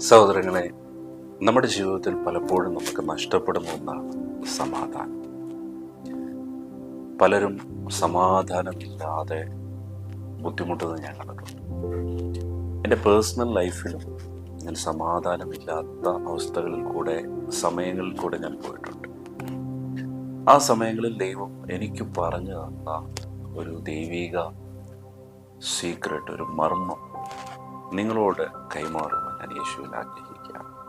സഹോദരങ്ങളെ നമ്മുടെ ജീവിതത്തിൽ പലപ്പോഴും നമുക്ക് നഷ്ടപ്പെടുന്ന ഒന്നാണ് സമാധാനം. പലരും സമാധാനമില്ലാതെ ബുദ്ധിമുട്ടുന്നത് ഞാൻ കണ്ടിട്ടുണ്ട്. എന്റെ പേഴ്സണൽ ലൈഫിലും ഞാൻ സമാധാനമില്ലാത്ത അവസ്ഥകളിൽ കൂടെ സമയങ്ങളിൽ കൂടെ ഞാൻ പോയിട്ടുണ്ട്. ആ സമയങ്ങളിൽ ദൈവം എനിക്ക് പറഞ്ഞു തന്ന ഒരു ദൈവിക സീക്രട്ട് ഒരു മർമ്മം നിങ്ങളോട് കൈമാറുമെന്ന് ഞാൻ യേശുവിൽ ആഗ്രഹിക്കുകയാണ്.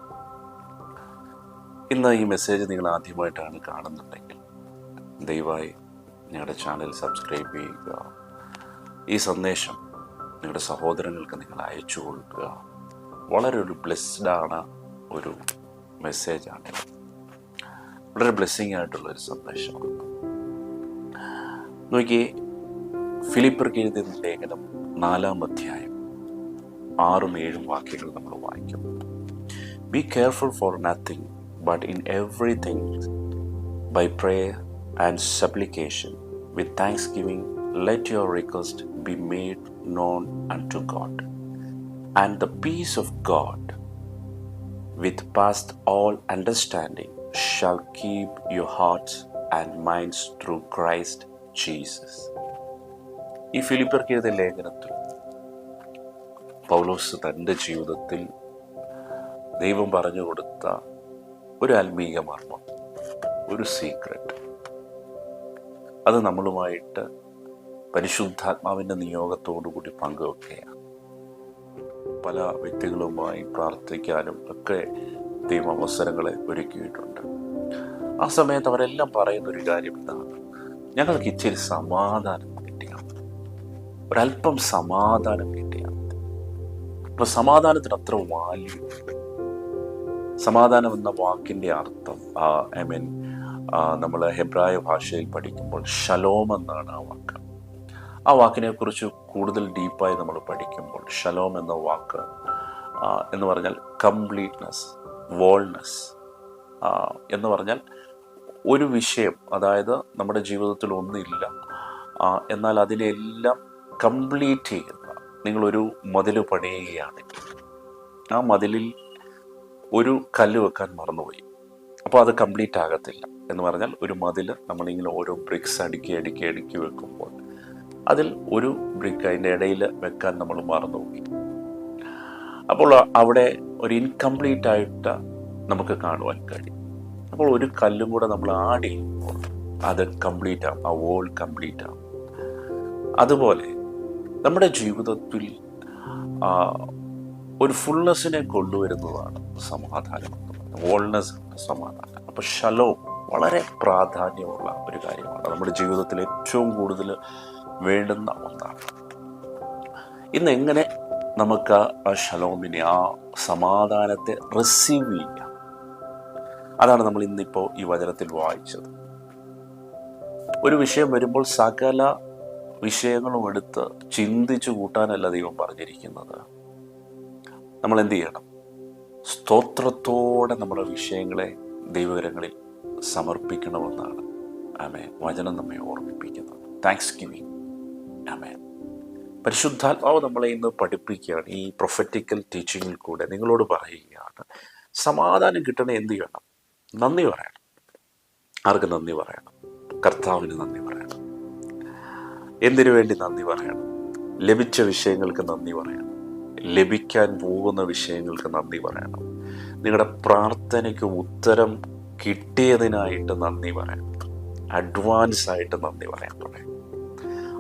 ഇന്ന് ഈ മെസ്സേജ് നിങ്ങൾ ആദ്യമായിട്ടാണ് കാണുന്നുണ്ടെങ്കിൽ ദയവായി ഞങ്ങളുടെ ചാനൽ സബ്സ്ക്രൈബ് ചെയ്യുക. ഈ സന്ദേശം നിങ്ങളുടെ സഹോദരങ്ങൾക്ക് നിങ്ങൾ അയച്ചു കൊടുക്കുക. വളരെ ഒരു ബ്ലെസ്ഡാണ് ഒരു മെസ്സേജാണ് വളരെ ബ്ലെസ്സിങ് ആയിട്ടുള്ള ഒരു സന്ദേശമാണ്. നോക്കി ഫിലിപ്പർക്ക് എഴുതിയ ലേഖനം നാലാം അധ്യായം ആറും ഏഴും വാക്യങ്ങൾ നമ്മൾ വായിക്കും be careful for nothing but in everything by prayer and supplication with thanksgiving let your request be made known unto God and the peace of God with past all understanding shall keep your hearts and minds through Christ Jesus. ഈ ഫിലിപ്പർക്ക് എഴുതിയ ലേഖനത്തിൽ പൗലോസ് തന്റെ ജീവിതത്തിൽ ദൈവം പറഞ്ഞു കൊടുത്ത ഒരു ആത്മീയ മർമ്മം ഒരു സീക്രട്ട് അത് നമ്മളുമായിട്ട് പരിശുദ്ധാത്മാവിന്റെ നിയോഗത്തോടുകൂടി പങ്കുവെക്കുകയാണ് പല വ്യക്തികളുമായി പ്രാർത്ഥിക്കാനും ഒക്കെ ദൈവം അവസരങ്ങളെ ഒരുക്കിയിട്ടുണ്ട് ആ സമയത്ത് അവരെല്ലാം പറയുന്ന ഒരു കാര്യം ഇതാണ് ഞങ്ങൾക്ക് ഇച്ചിരി സമാധാനം കിട്ടിയ. ഒരല്പം സമാധാനം മതി. അപ്പൊ സമാധാനത്തിന് അത്ര വാല്യൂ സമാധാനം എന്ന വാക്കിന്റെ അർത്ഥം ഐ മീൻ നമ്മൾ ഹെബ്രായ ഭാഷയിൽ പഠിക്കുമ്പോൾ ഷലോം എന്നാണ് ആ വാക്ക്. ആ വാക്കിനെ കുറിച്ച് കൂടുതൽ ഡീപ്പായി നമ്മൾ പഠിക്കുമ്പോൾ ഷലോം എന്ന വാക്ക് എന്ന് പറഞ്ഞാൽ കംപ്ലീറ്റ്നെസ് വോൾനെസ് എന്ന് പറഞ്ഞാൽ ഒരു വിഷയം അതായത് നമ്മുടെ ജീവിതത്തിൽ ഒന്നില്ല. എന്നാൽ അതിനെല്ലാം കംപ്ലീറ്റ് ചെയ്യുന്ന. നിങ്ങളൊരു മതിൽ പണിയുകയാണെങ്കിൽ ആ മതിലിൽ ഒരു കല്ല് വെക്കാൻ മറന്നുപോയി. അപ്പോൾ അത് കംപ്ലീറ്റ് ആകത്തില്ല എന്ന് പറഞ്ഞാൽ ഒരു മതിൽ നമ്മളിങ്ങനെ ഓരോ ബ്രിക്സ് അടുക്കി അടുക്കി അടുക്കി വെക്കുമ്പോൾ അതിൽ ഒരു ബ്രിക്ക് അതിന്റെ ഇടയിൽ വെക്കാൻ നമ്മൾ മറന്നുപോയി. അപ്പോൾ അവിടെ ഒരു ഇൻകംപ്ലീറ്റ് ആയിട്ട് നമുക്ക് കാണുവാൻ കഴിയും. അപ്പോൾ ഒരു കല്ലും കൂടെ നമ്മൾ ആടി അത് കംപ്ലീറ്റ് ആവും ആ വോൾ കംപ്ലീറ്റ് ആവും. അതുപോലെ നമ്മുടെ ജീവിതത്തിൽ ഒരു ഫുൾനെസ്സിനെ കൊണ്ടുവരുന്നതാണ് സമാധാനം വോൾനെസ് സമാധാനം. അപ്പോൾ ഷലോ വളരെ പ്രാധാന്യമുള്ള ഒരു കാര്യമാണ്. നമ്മുടെ ജീവിതത്തിൽ ഏറ്റവും കൂടുതൽ വേണ്ടുന്ന ഒന്നാണ്. ഇന്ന് എങ്ങനെ നമുക്ക് ആ ഷലോമിനെ ആ സമാധാനത്തെ റിസീവ് ചെയ്യാം? അതാണ് നമ്മൾ ഇന്നിപ്പോൾ ഈ വചനത്തിൽ വായിച്ചത്. ഒരു വിഷയം വരുമ്പോൾ സകല വിഷയങ്ങളും എടുത്ത് ചിന്തിച്ചു കൂട്ടാനല്ല ദൈവം പറഞ്ഞിരിക്കുന്നത്. നമ്മൾ എന്ത് ചെയ്യണം? സ്തോത്രത്തോടെ നമ്മുടെ വിഷയങ്ങളെ ദൈവകരങ്ങളിൽ സമർപ്പിക്കണമെന്നാണ്. ആമേ വചനം നമ്മെ ഓർമ്മിപ്പിക്കുന്നത് താങ്ക്സ് ഗിവിങ് ആമേ പരിശുദ്ധാത്മാവ് നമ്മളെ ഇന്ന് പഠിപ്പിക്കുകയാണ്. ഈ പ്രൊഫറ്റിക്കൽ ടീച്ചിങ്ങിൽ കൂടെ നിങ്ങളോട് പറയുകയാണ്. സമാധാനം കിട്ടണേ എന്ത് ചെയ്യണം? നന്ദി പറയണം. ആർക്ക് നന്ദി പറയണം? കർത്താവിന് നന്ദി പറയണം. എന്തിനു വേണ്ടി നന്ദി പറയണം? ലഭിച്ച വിഷയങ്ങൾക്ക് നന്ദി പറയണം. ലഭിക്കാൻ പോകുന്ന വിഷയങ്ങൾക്ക് നന്ദി പറയണം. നിങ്ങളുടെ പ്രാർത്ഥനയ്ക്ക് ഉത്തരം കിട്ടിയതിനായിട്ട് നന്ദി പറയണം. അഡ്വാൻസ് ആയിട്ട് നന്ദി പറയാൻ തുടങ്ങി.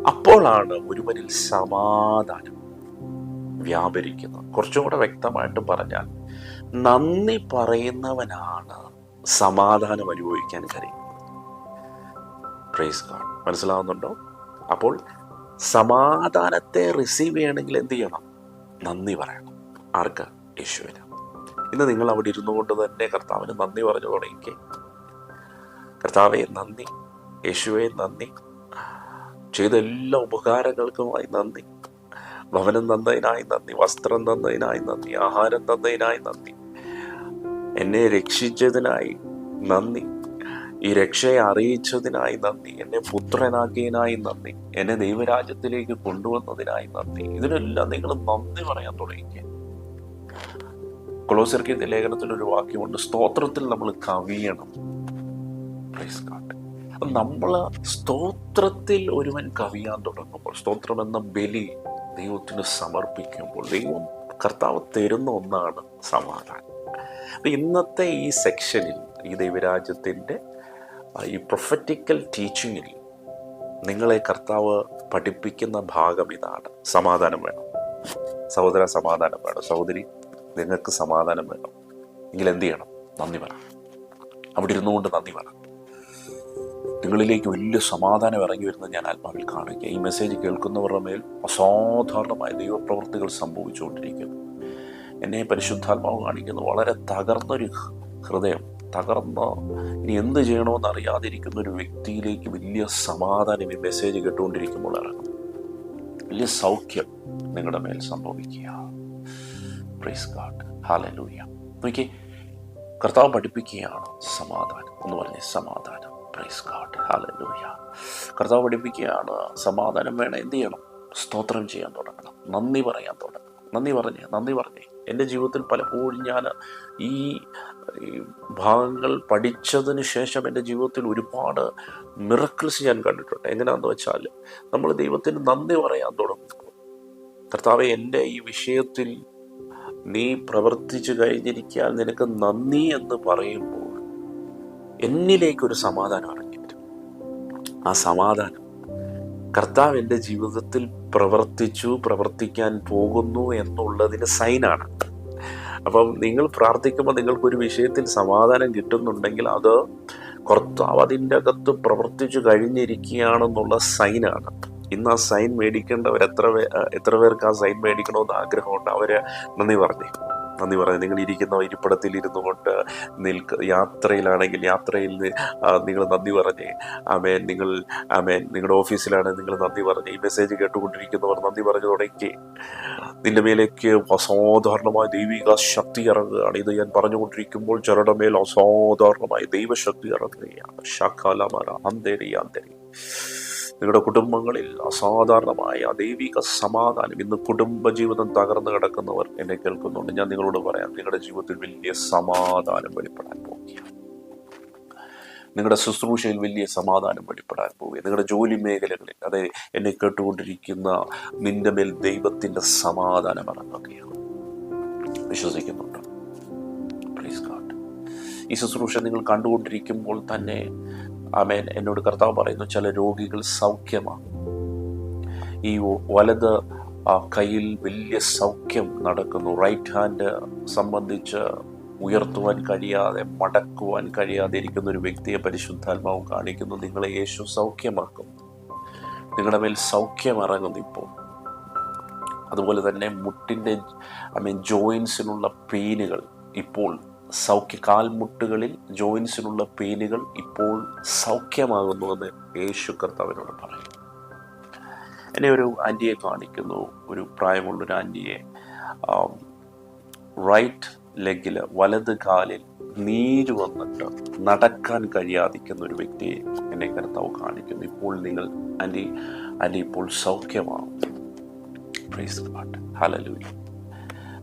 അപ്പോഴാണ് ഒരുവനിൽ സമാധാനം വ്യാപരിക്കുന്നത് കുറച്ചും കൂടെ വ്യക്തമായിട്ട് പറഞ്ഞാൽ നന്ദി പറയുന്നവനാണ് സമാധാനം അനുഭവിക്കാൻ കഴിയുന്നത് പ്രൈസ് ഗാഡ് മനസ്സിലാവുന്നുണ്ടോ? അപ്പോൾ സമാധാനത്തെ റിസീവ് ചെയ്യണമെങ്കിൽ എന്ത് ചെയ്യണം? നന്ദി പറയണം. ആർക്ക്? യേശുവിന്. ഇന്ന് നിങ്ങൾ അവിടെ ഇരുന്നു കൊണ്ട് തന്നെ കർത്താവിന് നന്ദി പറഞ്ഞു തുടങ്ങിക്കേ കർത്താവെ നന്ദി. യേശുവെ നന്ദി. ചെയ്ത എല്ലാ ഉപകാരങ്ങൾക്കുമായി നന്ദി. ഭവനം തന്നതിനായി നന്ദി. വസ്ത്രം തന്നതിനായി നന്ദി. ആഹാരം തന്നതിനായി നന്ദി. എന്നെ രക്ഷിച്ചതിനായി നന്ദി. ഈ രക്ഷയെ അറിയിച്ചതിനായി നന്ദി എന്നെ പുത്രനാക്കിയതിനായി നന്ദി എന്നെ ദൈവരാജ്യത്തിലേക്ക് കൊണ്ടുവന്നതിനായി നന്ദി. ഇതിനെല്ലാം നിങ്ങൾ നന്ദി പറയാൻ തുടങ്ങിക്കുക കൊളോസിർക്കിന്റെ ലേഖനത്തിൽ ഒരു വാക്യമുണ്ട് സ്തോത്രത്തിൽ നമ്മൾ കവിയണം. പ്രൈസ് നമ്മൾ സ്തോത്രത്തിൽ ഒരുവൻ കവിയാൻ തുടങ്ങുമ്പോൾ സ്തോത്രം എന്ന ബലി ദൈവത്തിന് സമർപ്പിക്കുമ്പോൾ ദൈവം കർത്താവ് തരുന്ന ഒന്നാണ് സമാധാനം. ഇന്നത്തെ ഈ സെക്ഷനിൽ ഈ ദൈവരാജ്യത്തിന്റെ ഈ പ്രൊഫറ്റിക്കൽ ടീച്ചിങ്ങിൽ നിങ്ങളെ കർത്താവ് പഠിപ്പിക്കുന്ന ഭാഗം ഇതാണ്. സമാധാനം വേണം. സഹോദര സമാധാനം വേണം. സഹോദരി നിങ്ങൾക്ക് സമാധാനം വേണം. നിങ്ങൾ എന്ത് ചെയ്യണം? നന്ദി പറ അവിടെ ഇരുന്നുകൊണ്ട് നന്ദി പറ നിങ്ങളിലേക്ക് വലിയ സമാധാനം ഇറങ്ങി വരുന്നത് ഞാൻ ആത്മാവിൽ കാണുക ഈ മെസ്സേജ് കേൾക്കുന്നവരുടെ മേൽ അസാധാരണമായ ദൈവപ്രവൃത്തികൾ സംഭവിച്ചുകൊണ്ടിരിക്കുന്നു. എന്നെ പരിശുദ്ധാത്മാവ് കാണിക്കുന്നു. വളരെ തകർന്നൊരു ഹൃദയം തകർന്ന? ഇനി എന്ത് ചെയ്യണമെന്ന് അറിയാതിരിക്കുന്ന ഒരു വ്യക്തിയിലേക്ക് വലിയ സമാധാനം ഈ മെസ്സേജ് കേട്ടുകൊണ്ടിരിക്കുമ്പോൾ ഇറങ്ങും. വലിയ സൗഖ്യം നിങ്ങളുടെ മേൽ സംഭവിക്കുക. പ്രൈസ് ഗാഡ് ഹാലലൂയ നോക്കി കർത്താവ് പഠിപ്പിക്കുകയാണ് സമാധാനം. എന്ന് പറഞ്ഞ് സമാധാനം. പ്രൈസ് ഗാഡ് ഹാലലൂയ കർത്താവ് പഠിപ്പിക്കുകയാണ് സമാധാനം വേണം. എന്ത് ചെയ്യണം? സ്തോത്രം ചെയ്യാൻ തുടങ്ങണം. നന്ദി പറയാൻ തുടങ്ങണം. നന്ദി പറഞ്ഞേ നന്ദി പറഞ്ഞേ. എന്റെ ജീവിതത്തിൽ പലപ്പോഴും ഞാൻ ഈ ഭാഗങ്ങൾ പഠിച്ചതിന് ശേഷം എന്റെ ജീവിതത്തിൽ ഒരുപാട് മിറക്കിൾസ് ഞാൻ കണ്ടിട്ടുണ്ട്. എങ്ങനെയാണെന്ന് വെച്ചാൽ നമ്മൾ ദൈവത്തിന് നന്ദി പറയാൻ തുടങ്ങും കർത്താവ് എന്റെ ഈ വിഷയത്തിൽ നീ പ്രവർത്തിച്ചു കഴിഞ്ഞിരിക്കാൻ നിനക്ക് നന്ദി എന്ന് പറയുമ്പോൾ എന്നിലേക്കൊരു സമാധാനം ഇറങ്ങി വരും. ആ സമാധാനം കർത്താവ് എന്റെ ജീവിതത്തിൽ പ്രവർത്തിച്ചു പ്രവർത്തിക്കാൻ പോകുന്നു എന്നുള്ളതിന് സൈനാണ്. അപ്പം നിങ്ങൾ പ്രാർത്ഥിക്കുമ്പോൾ നിങ്ങൾക്കൊരു വിഷയത്തിൽ സമാധാനം കിട്ടുന്നുണ്ടെങ്കിൽ അത് കർത്താവ് അതിന്റെ അകത്ത് പ്രവർത്തിച്ചു കഴിഞ്ഞിരിക്കുകയാണെന്നുള്ള സൈനാണ്. ഇന്ന് ആ സൈൻ മേടിക്കേണ്ടവർ എത്ര എത്ര പേർക്ക് ആ സൈൻ മേടിക്കണമെന്ന് ആഗ്രഹമുണ്ട്? അവരെ നന്ദി പറഞ്ഞേ നന്ദി പറഞ്ഞു നിങ്ങൾ ഇരിക്കുന്ന ഇരിപ്പിടത്തിൽ ഇരുന്നു കൊണ്ട് നിൽക്ക. യാത്രയിലാണെങ്കിൽ യാത്രയിൽ നിങ്ങൾ നന്ദി പറഞ്ഞു. ആമേൻ. നിങ്ങൾ ആമേൻ. നിങ്ങളുടെ ഓഫീസിലാണെങ്കിൽ നിങ്ങൾ നന്ദി പറഞ്ഞ്. ഈ മെസ്സേജ് കേട്ടുകൊണ്ടിരിക്കുന്നവർ നന്ദി പറഞ്ഞു തുടങ്ങി. നിന്റെ മേലേക്ക് അസാധാരണമായ ദൈവിക ശക്തി ഇറങ്ങുകയാണ്. ഇത് ഞാൻ പറഞ്ഞുകൊണ്ടിരിക്കുമ്പോൾ ചിലരുടെ മേൽ അസാധാരണമായ ദൈവശക്തി ഇറങ്ങുകയാണ്. ശാഖാലമര അന്തേരി അന്തരി. നിങ്ങളുടെ കുടുംബങ്ങളിൽ അസാധാരണമായ ദൈവിക സമാധാനം ഇന്ന് കുടുംബജീവിതം തകർന്നു കിടക്കുന്നവർ എന്നെ കേൾക്കുന്നുണ്ട്. ഞാൻ നിങ്ങളോട് പറയാം നിങ്ങളുടെ ജീവിതത്തിൽ വലിയ സമാധാനം വെളിപ്പെടാൻ പോവുകയാണ്. നിങ്ങളുടെ ശുശ്രൂഷയിൽ വലിയ സമാധാനം വെളിപ്പെടാൻ പോവുക നിങ്ങളുടെ ജോലി മേഖലകളിൽ അതെ എന്നെ കേട്ടുകൊണ്ടിരിക്കുന്ന നിന്റെ മേൽ ദൈവത്തിന്റെ സമാധാനം ഇറങ്ങുകയാണ് വിശ്വസിക്കുന്നുണ്ട്? പ്ലീസ് ഗാഡ് ഈ ശുശ്രൂഷ നിങ്ങൾ കണ്ടുകൊണ്ടിരിക്കുമ്പോൾ തന്നെ ആമേൻ. എന്നോട് കർത്താവ് പറയുന്നു ചില രോഗികൾ സൗഖ്യമാണ് ഈ വലത് കയ്യിൽ വലിയ സൗഖ്യം നടക്കുന്നു. റൈറ്റ് ഹാൻഡ് സംബന്ധിച്ച് ഉയർത്തുവാൻ കഴിയാതെ മടക്കുവാൻ കഴിയാതെ ഇരിക്കുന്ന ഒരു വ്യക്തിയെ പരിശുദ്ധാത്മാവ് കാണിക്കുന്നു. നിങ്ങളെ യേശു സൗഖ്യമാക്കും. നിങ്ങളുടെ മേൽ സൗഖ്യം ഇറങ്ങുന്നു ഇപ്പോൾ. അതുപോലെ തന്നെ മുട്ടിന്റെ ഐ മീൻ ജോയിൻസിനുള്ള പെയിനുകൾ ഇപ്പോൾ സൗഖ്യ കാൽമുട്ടുകളിൽ ജോയിൻസിനുള്ള പെയിനുകൾ ഇപ്പോൾ സൗഖ്യമാകുന്നുവെന്ന് യേശു കർത്താവിനോട് പറയും എന്നെ ഒരു ആന്റിയെ കാണിക്കുന്നു. ഒരു പ്രായമുള്ളൊരു ആന്റിയെ. റൈറ്റ് ലെഗിൽ വലത് കാലിൽ നീര് വന്നിട്ട് നടക്കാൻ കഴിയാതിരിക്കുന്ന ഒരു വ്യക്തിയെ എന്നെ കർത്താവ് കാണിക്കുന്നു. ഇപ്പോൾ നിങ്ങൾ ആന്റി ആന്റി ഇപ്പോൾ സൗഖ്യമാകും പ്രൈസ്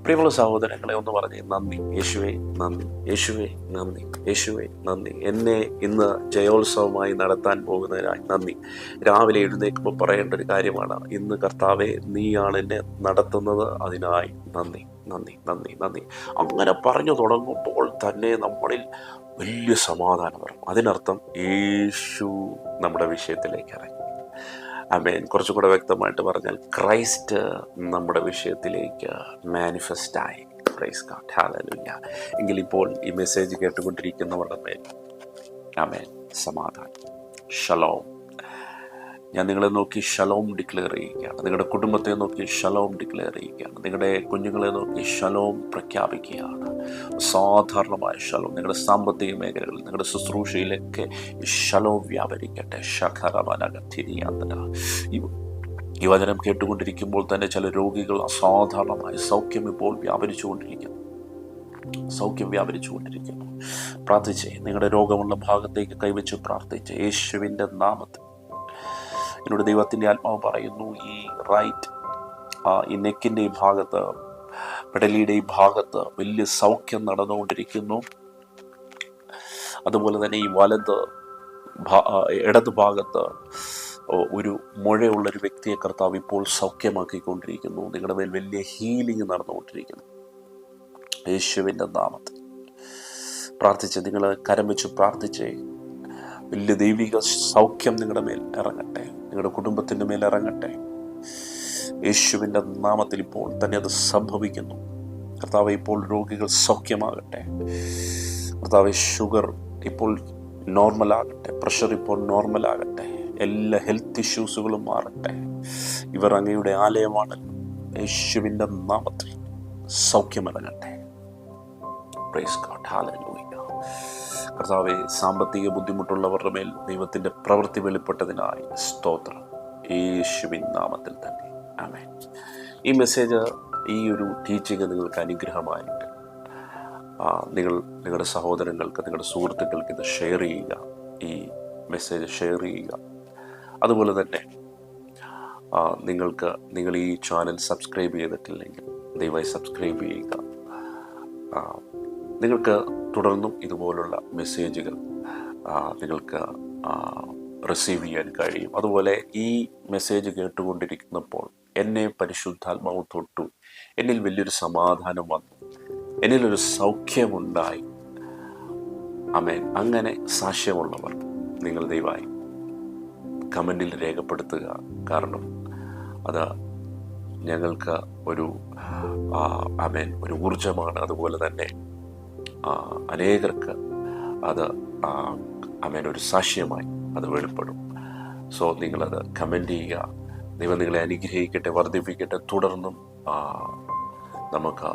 പ്രിയമുള്ള സഹോദരങ്ങളെ ഒന്ന് പറഞ്ഞേ നന്ദി. യേശുവേ നന്ദി. യേശുവേ നന്ദി. യേശുവേ നന്ദി. എന്നെ ഇന്ന് ജയോത്സവമായി നടത്താൻ പോകുന്നതിനായി നന്ദി. രാവിലെ എഴുന്നേൽക്കുമ്പോൾ പറയേണ്ട ഒരു കാര്യമാണ് ഇന്ന് കർത്താവെ നീയാണ് എന്നെ നടത്തുന്നത്. അതിനായി നന്ദി നന്ദി നന്ദി നന്ദി. അങ്ങനെ പറഞ്ഞു തുടങ്ങുമ്പോൾ തന്നെ നമ്മളിൽ വലിയ സമാധാനം വരും. അതിനർത്ഥം യേശു നമ്മുടെ വിഷയത്തിലേക്ക് ഇറങ്ങി. അമേൻ കുറച്ചുകൂടെ വ്യക്തമായിട്ട് പറഞ്ഞാൽ ക്രൈസ്റ്റ് നമ്മുടെ വിഷയത്തിലേക്ക് മാനിഫെസ്റ്റായി ക്രൈസ് കാട്ട് ഹാലലുല്ല എങ്കിൽ ഇപ്പോൾ ഈ മെസ്സേജ് കേട്ടുകൊണ്ടിരിക്കുന്നവരുടെ മേൽ അമേൻ സമാധാനം. ഷലോം ഞാൻ നിങ്ങളെ നോക്കി ഷലോം ഡിക്ലെയർ ചെയ്യുകയാണ്. നിങ്ങളുടെ കുടുംബത്തെ നോക്കി ഷലോം ഡിക്ലെയർ ചെയ്യുകയാണ്. നിങ്ങളുടെ കുഞ്ഞുങ്ങളെ നോക്കി ഷലോം പ്രഖ്യാപിക്കുകയാണ്. സാധാരണമായ ഷലോം നിങ്ങളുടെ സാമ്പത്തിക മേഖലകളിൽ നിങ്ങളുടെ ശുശ്രൂഷയിലൊക്കെ ഷലോം വ്യാപരിക്കട്ടെ. ശഖരമനകത്തിരിയാന്തര ഈ കേട്ടുകൊണ്ടിരിക്കുമ്പോൾ തന്നെ ചില രോഗികൾ അസാധാരണമായ സൗഖ്യം ഇപ്പോൾ വ്യാപരിച്ചുകൊണ്ടിരിക്കുന്നു. സൗഖ്യം വ്യാപരിച്ചുകൊണ്ടിരിക്കുന്നു. പ്രാർത്ഥിച്ചേ നിങ്ങളുടെ രോഗമുള്ള ഭാഗത്തേക്ക് കൈവച്ച് പ്രാർത്ഥിച്ച്. യേശുവിന്റെ നാമത്തിൽ എന്നോട് ദൈവത്തിന്റെ ആത്മാവ് പറയുന്നു ഈ റൈറ്റ് ഈ നെക്കിന്റെ ഈ ഭാഗത്ത് പെടലിയുടെ ഈ ഭാഗത്ത് വലിയ സൗഖ്യം നടന്നുകൊണ്ടിരിക്കുന്നു. അതുപോലെ തന്നെ ഈ വലത് ഇടത് ഭാഗത്ത് ഒരു മുഴയുള്ള ഒരു വ്യക്തിയെ കർത്താവ് ഇപ്പോൾ സൗഖ്യമാക്കിക്കൊണ്ടിരിക്കുന്നു. നിങ്ങളുടെ മേൽ വലിയ ഹീലിംഗ് നടന്നുകൊണ്ടിരിക്കുന്നു. യേശുവിന്റെ നാമത്തിൽ പ്രാർത്ഥിച്ച് നിങ്ങൾ കരം വെച്ച് പ്രാർത്ഥിച്ചേ വലിയ ദൈവിക സൗഖ്യം നിങ്ങളുടെ മേൽ ഇറങ്ങട്ടെ. നിങ്ങളുടെ കുടുംബത്തിന്റെ മേൽ ഇറങ്ങട്ടെ. യേശുവിന്റെ നാമത്തിൽ ഇപ്പോൾ തന്നെ അത് സംഭവിക്കുന്നു. കർത്താവ് ഇപ്പോൾ രോഗികൾ സൗഖ്യമാകട്ടെ. കർത്താവ് ഷുഗർ ഇപ്പോൾ നോർമൽ നോർമലാകട്ടെ പ്രഷർ ഇപ്പോൾ നോർമൽ നോർമലാകട്ടെ എല്ലാ ഹെൽത്ത് ഇഷ്യൂസുകളും മാറട്ടെ. ഇവർ അങ്ങയുടെ ആലയമാണ്. യേശുവിന്റെ നാമത്തിൽ സൗഖ്യമിറങ്ങട്ടെ പ്രൈസ് ഗോഡ് ഹാലലൂയ കർത്താവെ സാമ്പത്തിക ബുദ്ധിമുട്ടുള്ളവരുടെ മേൽ ദൈവത്തിന്റെ പ്രവൃത്തി വെളിപ്പെട്ടതിനായി സ്തോത്രം. യേശുവിൻ നാമത്തിൽ തന്നെ. ആമേ ഈ മെസ്സേജ് ഈ ഒരു ടീച്ചിങ് നിങ്ങൾക്ക് അനുഗ്രഹമായിട്ട് നിങ്ങൾ നിങ്ങളുടെ സഹോദരങ്ങൾക്ക് നിങ്ങളുടെ സുഹൃത്തുക്കൾക്ക് ഇത് ഷെയർ ചെയ്യുക. ഈ മെസ്സേജ് ഷെയർ ചെയ്യുക. അതുപോലെ തന്നെ നിങ്ങൾക്ക് നിങ്ങൾ ഈ ചാനൽ സബ്സ്ക്രൈബ് ചെയ്തിട്ടില്ലെങ്കിൽ ദയവായി സബ്സ്ക്രൈബ് ചെയ്യുക. നിങ്ങൾക്ക് തുടർന്നും ഇതുപോലുള്ള മെസ്സേജുകൾ നിങ്ങൾക്ക് റിസീവ് ചെയ്യാൻ കഴിയും. അതുപോലെ ഈ മെസ്സേജ് കേട്ടുകൊണ്ടിരിക്കുന്നപ്പോൾ എന്നെ പരിശുദ്ധാത്മാവ് തൊട്ടു. എന്നിൽ വലിയൊരു സമാധാനം വന്നു. എന്നിലൊരു സൗഖ്യമുണ്ടായി. അമേൻ അങ്ങനെ സാക്ഷ്യമുള്ളവർ നിങ്ങൾ ദയവായി കമന്റിൽ രേഖപ്പെടുത്തുക. കാരണം അത് ഞങ്ങൾക്ക് ഒരു അമേൻ ഒരു ഊർജമാണ് അതുപോലെ തന്നെ അനേകർക്ക് അത് അമ്മേന്റെ ഒരു സാക്ഷ്യമായി അത് വെളിപ്പെടും. സോ നിങ്ങളത് കമന്റ് ചെയ്യുക. ദൈവം നിങ്ങളെ അനുഗ്രഹിക്കട്ടെ വർദ്ധിപ്പിക്കട്ടെ. തുടർന്നും നമുക്ക്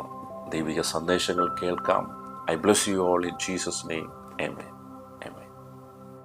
ദൈവിക സന്ദേശങ്ങൾ കേൾക്കാം. I bless you all in Jesus name M